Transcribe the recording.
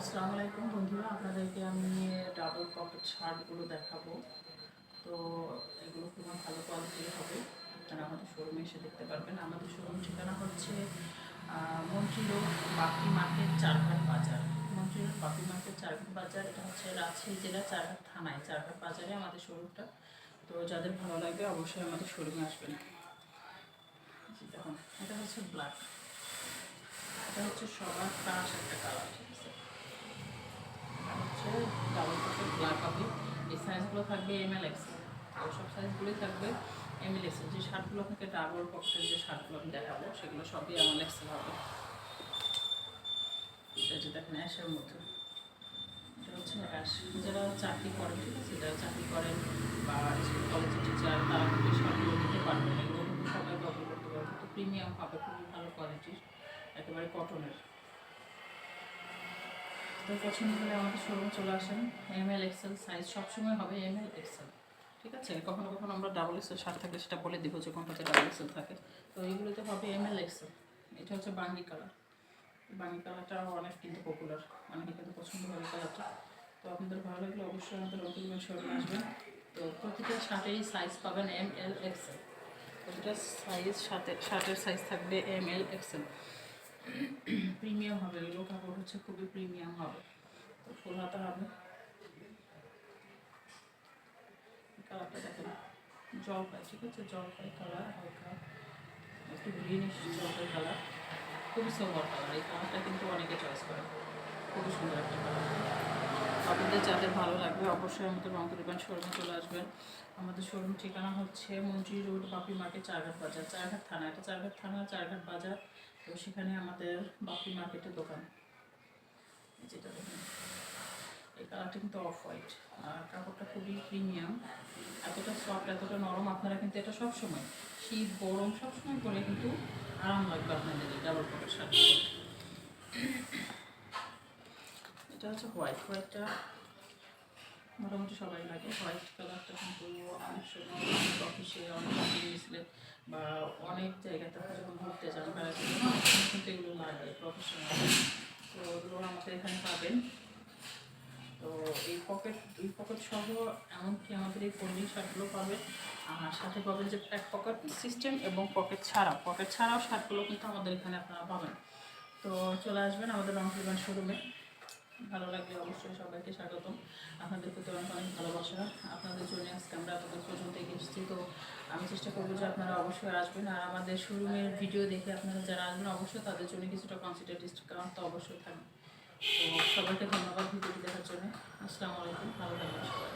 আসসালামু আলাইকুম বন্ধুরা, আপনাদেরকে আমি ডাবল পকেট শার্টগুলো দেখাবো। তো এগুলো খুব ভালো কোয়ালিটির হবে। আপনারা আমাদের শোরুমে এসে দেখতে পারবেন। আমাদের শোরুম ঠিকানা হচ্ছে মন্ত্রী রোড বাপি মার্কেট, চারঘাট বাজার। মন্ত্রী রোড বাপি মার্কেট, চারঘাট বাজার, এটা হচ্ছে রাজশাহী জেলা, চারঘাট থানায়। চারঘাট বাজারে আমাদের শোরুমটা তো যাদের ভালো লাগবে অবশ্যই আমাদের শোরুমে আসবেন। দেখুন, এটা হচ্ছে ব্ল্যাক এটা হচ্ছে সবার ক্রাশ একটা কালার ঠিক আছে এটা হচ্ছে ডাবল পকেট ব্ল্যাক হবে এই সাইজগুলো থাকবে এম এল এক্স সব সাইজগুলোই থাকবে এম এল এক্স যে শার্টগুলো আপনাকে ডাবল পকেটের যে শার্টগুলো আমি দেখাবো, সেগুলো সবই এম এল এক্সেল হবে। এটা যে দেখেন, অ্যাশের মধ্যে এটা হচ্ছে অ্যাশ? যারা চাকরি করেন, ঠিক আছে? যারা চাকরি করেন বা স্কুল কলেজের টিচার তারা কিন্তু শার্টগুলো নিতে পারবেন এগুলো কিন্তু সবাই ব্যবহার করতে পারবে। প্রিমিয়াম হবে খুবই ভালো কোয়ালিটির একেবারে কটনের তো পছন্দ হলে আমাদের শোরুমে চলে আসেন। এম এল এক্সেল সাইজ সবসময় হবে এম এল এক্সেল ঠিক আছে? কখনো কখনো আমরা ডাবল এক্সেল শার্ট থাকলে সেটা বলে দিব যে কোনটাতে ডাবল এক্সেল থাকে। তো এইগুলোতে হবে এম এল এক্সেল এটা হচ্ছে বাঙ্গি কালার বাঙ্গি কালারটা অনেক কিন্তু পপুলার অনেকে কিন্তু পছন্দ করে কালারটা তো আপনাদের ভালো লাগলে অবশ্যই আমাদের অগ্রিমের শোরুমে আসবেন। তো প্রতিটা শার্টেরই সাইজ পাবেন এম এল এক্সেল প্রতিটা সাইজ শার্টের শার্টের সাইজ থাকবে এম এল এক্সেল প্রিমিয়াম হবে এগুলো কাপড় হচ্ছে খুবই প্রিমিয়াম হবে। তো ফুল হাতা হবে। কালারটা দেখেন, জলপাই, ঠিক আছে? জলপাই কালার, হালকা, একটু গ্রিনিশ জলপাই কালার। খুবই সোবার কালার এই কালারটা কিন্তু অনেকে চয়েস করে। খুবই সুন্দর একটা কালার আপনাদের যাদের ভালো লাগবে। অবশ্যই আমাদের রংপুর ইভেন্ট শোরুমে চলে আসবেন। আমাদের শোরুম ঠিকানা হচ্ছে মন্ত্রী রোড, বাপি মার্কেট, চারঘাট বাজার। চারঘাট থানা, এটা চারঘাট থানা, চারঘাট বাজার। তো সেখানে আমাদের বাপি মার্কেটের দোকান। যেটা দেখুন। এই কালারটা কিন্তু অফ হোয়াইট আর কাপড়টা খুবই প্রিমিয়াম এতটা সফট এতটা নরম, আপনারা কিন্তু এটা সব সময় শীত, গরম সবসময় পরে কিন্তু আরাম লাগবে আপনাদের এই ডাবল পকেট শার্ট এটা হচ্ছে হোয়াইট হোয়াইটটা মোটামুটি সবাই লাগে। হোয়াইট কালারটা কিন্তু অনেক সময় অফিসে অনেক মিসলে বা অনেক জায়গাতে যখন ঘুরতে যান বেড়াতে যান কিন্তু এগুলো লাগে প্রফেশনাল তো ওগুলো আমাদের এখানে পাবেন। তো এই পকেট দুই পকেট সহ এমনকি আমাদের এই ফোল্ডিং শার্টগুলো পাবেন। আর সাথে পাবেন যে এক পকেট সিস্টেম এবং পকেট ছাড়া পকেট ছাড়াও শার্টগুলো কিন্তু আমাদের এখানে আপনারা পাবেন। তো চলে আসবেন আমাদের রংপুরবান শোরুমে ভালো লাগলে অবশ্যই সবাইকে স্বাগতম। আপনাদের প্রতি অনেক অনেক ভালোবাসা। আপনাদের জন্য আজকে আমরা আপনাদের পর্যন্ত এসেছি। তো আমি চেষ্টা করব যে আপনারা অবশ্যই আসবেন। আর আমাদের শোরুমের ভিডিও দেখে আপনারা যারা আসবেন, অবশ্যই তাদের জন্য কিছুটা কনসিডার ডিসকাউন্ট তো অবশ্যই থাকবে। তো সবাইকে ধন্যবাদ ভিডিওটি দেখার জন্য। আসসালামু আলাইকুম। ভালো থাকবেন সবাই।